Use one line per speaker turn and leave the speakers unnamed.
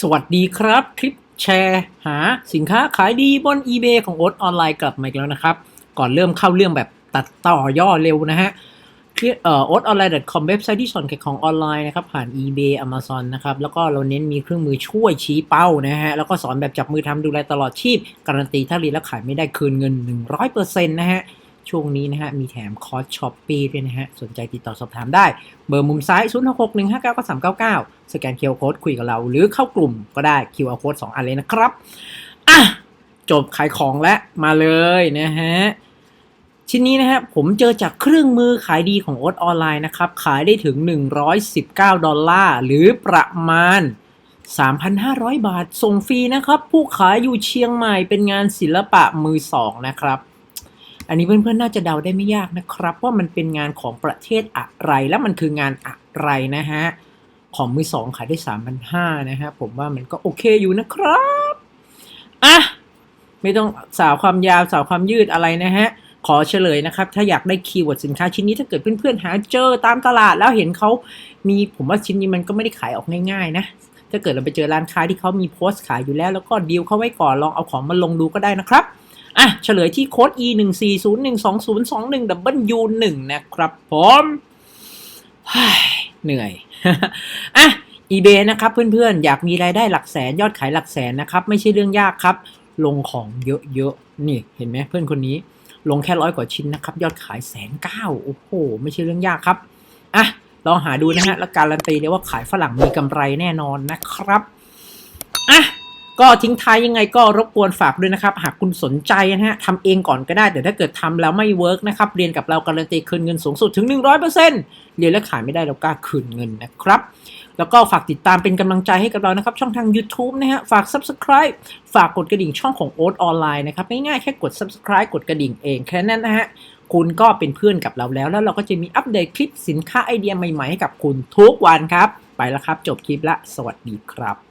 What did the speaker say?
สวัสดีครับ คลิปแชร์ หาสินค้าขายดีบน eBay ของโอ๊ตออนไลน์กลับมาอีกแล้วนะครับ ก่อนเริ่มเข้าเรื่องแบบตัดต่อย่อเร็วนะฮะเอ่อ o t o n l i n e c o m เว็บไซต์ที่สอนขายของออนไลน์นะครับ ผ่าน eBay Amazon นะครับ แล้วก็เราเน้นมีเครื่องมือช่วยชี้เป้านะฮะ แล้วก็สอนแบบจับมือทำดูแลตลอดชีพ การันตีถ้ารีแล้วขายไม่ได้คืนเงิน 100%นะฮะ ช่วงนี้นะฮะ มีแถมคอร์สช้อปปี้ด้วยนะฮะ สนใจติดต่อสอบถามได้ เบอร์มุมซ้าย 0 6 6 1 5 9 9 3 9 9 สแกน QR Code คุยกับเรา หรือเข้ากลุ่มก็ได้ QR Code 2 อันเลยนะครับ อะ จบขายของแล้วมาเลยนะฮะ ชิ้นนี้นะฮะ ผมเจอจากเครื่องมือขายดีของโอ๊ตออนไลน์นะครับ ขายได้ถึง 119 ดอลลาร์ หรือประมาณ3,500 บาท ส่งฟรีนะครับ ผู้ขายอยู่เชียงใหม่เป็นงานศิลปะมือสองนะครับ อันนี้เพื่อนๆน่าจะเดาได้ไม่ยากนะครับ ว่ามันเป็นงานของประเทศอะไร และมันคืองานอะไรนะฮะ ของมือสองขายได้3,500นะฮะ ผมว่ามันก็โอเคอยู่นะครับอะไม่ต้องสาวความยาวสาวความยืดอะไรนะฮะ ขอเฉลยนะครับ ถ้าอยากได้คีย์เวิร์ดสินค้าชิ้นนี้ถ้าเกิดเพื่อนๆหาเจอตามตลาดแล้วเห็นเขามีผมว่าชิ้นนี้มันก็ไม่ได้ขายออกง่ายๆนะถ้าเกิดเราไปเจอร้านค้าที่เขามีโพสต์ขายอยู่แล้ว แล้วก็ดีลเขาไว้ก่อนลองเอาของมาลงดูก็ได้นะครับ อะเฉลยที่โค้ด e 1 4 0 1 2 0 2 1 w 1นะครับผมเฮ้ยเหนื่อย อะ eBay นะครับเพื่อนๆ อยากมีรายได้หลักแสนยอดขายหลักแสนนะครับ ไม่ใช่เรื่องยากครับ ลงของเยอะๆ นี่เห็นไหมเพื่อนคนนี้ ลงแค่ร้อยกว่าชิ้นนะครับ ยอดขายแสนเก้าโอ้โห ไม่ใช่เรื่องยากครับ อะ ลองหาดูนะฮะ แล้วการันตีได้ว่าขายฝรั่งมีกำไรแน่นอนนะครับ ก็ทิ้งท้ายยังไงก็รบกวนฝากด้วยนะครับ หากคุณสนใจนะฮะทำเองก่อนก็ได้ แต่ถ้าเกิดทำแล้วไม่เวิร์กนะครับ เรียนกับเราการันตีคืนเงินสูงสุดถึง 100%เรียนแล้วขายไม่ได้เรากล้าคืนเงินนะครับ แล้วก็ฝากติดตามเป็นกำลังใจให้กับเรานะครับ ช่องทาง YouTube นะฮะฝาก Subscribe ฝากกดกระดิ่งช่องของโอ๊ตออนไลน์นะครับง่ายๆแค่กด Subscribe กดกระดิ่งเองแค่นั้นนะฮะคุณก็เป็นเพื่อนกับเราแล้ว แล้วเราก็จะมีอัปเดตคลิปสินค้าไอเดียใหม่ๆให้กับคุณทุกวันครับ ไปแล้วครับ จบคลิปละ สวัสดีครับ